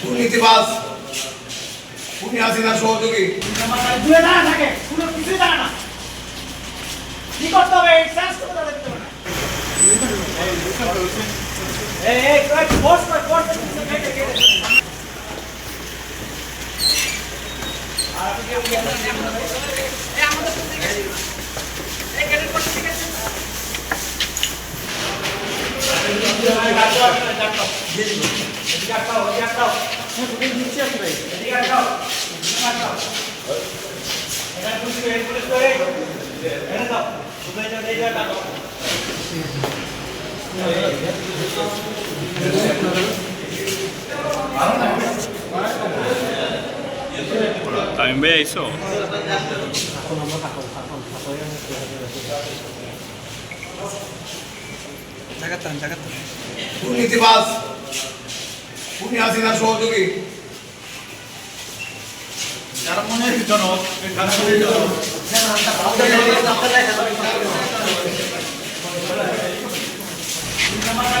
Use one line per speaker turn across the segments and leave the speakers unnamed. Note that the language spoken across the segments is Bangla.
দুর্নীতিবাজ খুনি হাসিনার সহযোগী
দূরে দাঁড়া থাকে কোনো কিছুই দাঁড়া না কি করতে হবে এই তো ঠিক আছে
দুর্নীতিবাজ খুনি হাসিনার সহযোগী। যারা মনে হয় জনক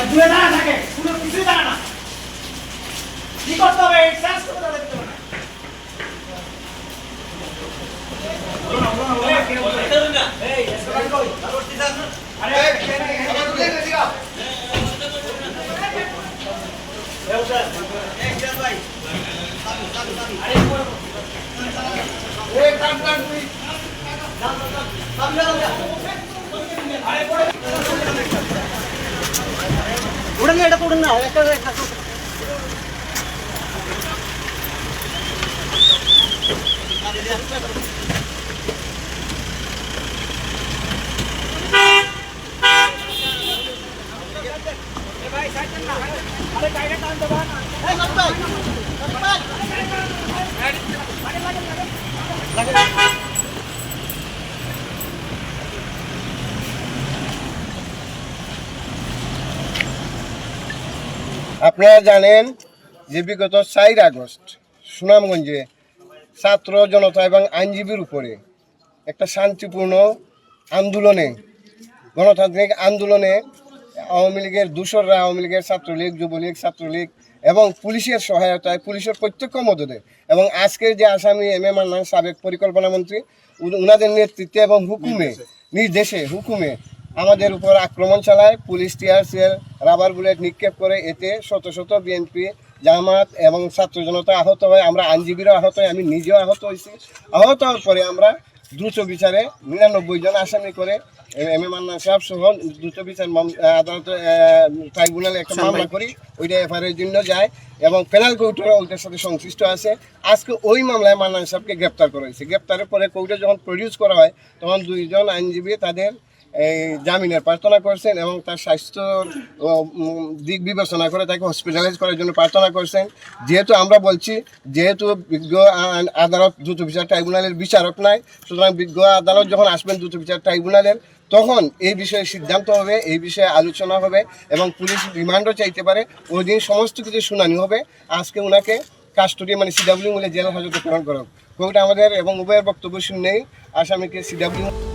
দূরে থাকে उड़ना इडक उड़ना
আপনারা জানেন যে বিগত চার আগস্ট সুনামগঞ্জে ছাত্র জনতা এবং আইনজীবীর উপরে একটা শান্তিপূর্ণ আন্দোলনে, গণতান্ত্রিক আন্দোলনে আওয়ামী লীগের দূষররা আওয়ামী লীগের ছাত্রলীগ, যুবলীগ, ছাত্রলীগ এবং পুলিশের সহায়তায় পুলিশের প্রত্যক্ষ মদতে এবং আজকের যে আসামি এম এ মান্নান সাবেক পরিকল্পনা মন্ত্রী, উন- উনাদের নেতৃত্বে এবং হুকুমে, নির্দেশে, হুকুমে আমাদের উপর আক্রমণ চালায়, police tear shell rubber bullet নিক্ষেপ করে এতে শত শত বিএনপি, জামাত এবং ছাত্র জনতা আহত হয়। আমরা আইনজীবীরাও আহত হয়, আমি নিজেও আহত হয়েছি। আহত হওয়ার পরে আমরা দ্রুত বিচারে নিরানব্বই জন আসামি করে এম এ মান্না সাহেব সহ দ্রুত বিচার আদালত ট্রাইব্যুনালে একটা মামলা করি ওইটা এফআইআর জন্য যায় এবং পেনাল কোর্টও ওইটার সাথে সংশ্লিষ্ট আছে। আজকে ওই মামলায় মান্না সাহেবকে গ্রেপ্তার করা হয়েছে। গ্রেপ্তারের পরে কোর্টে যখন প্রডিউস করা হয় তখন দুইজন আইনজীবী তাদের এই জামিনের প্রার্থনা করছেন এবং তার স্বাস্থ্যর দিক বিবেচনা করে তাকে হসপিটালাইজ করার জন্য প্রার্থনা করছেন। যেহেতু আমরা বলছি, যেহেতু বিজ্ঞ আদালত দ্রুত বিচার ট্রাইব্যুনালের বিচারক নাই, সুতরাং বিজ্ঞ আদালত যখন আসবেন দ্রুত বিচার ট্রাইব্যুনালের, তখন এই বিষয়ে সিদ্ধান্ত হবে, এই বিষয়ে আলোচনা হবে এবং পুলিশ রিমান্ডও চাইতে পারে। ওই দিন সমস্ত কিছু শুনানি হবে। আজকে ওনাকে কাস্টডি মানে সিডাব্লিউ মিলে জেল হাজতে প্রেরণ করা কোর্ট আমাদের এবং উভয়ের বক্তব্য শুনেই আসামিকে সিডাব্লিউ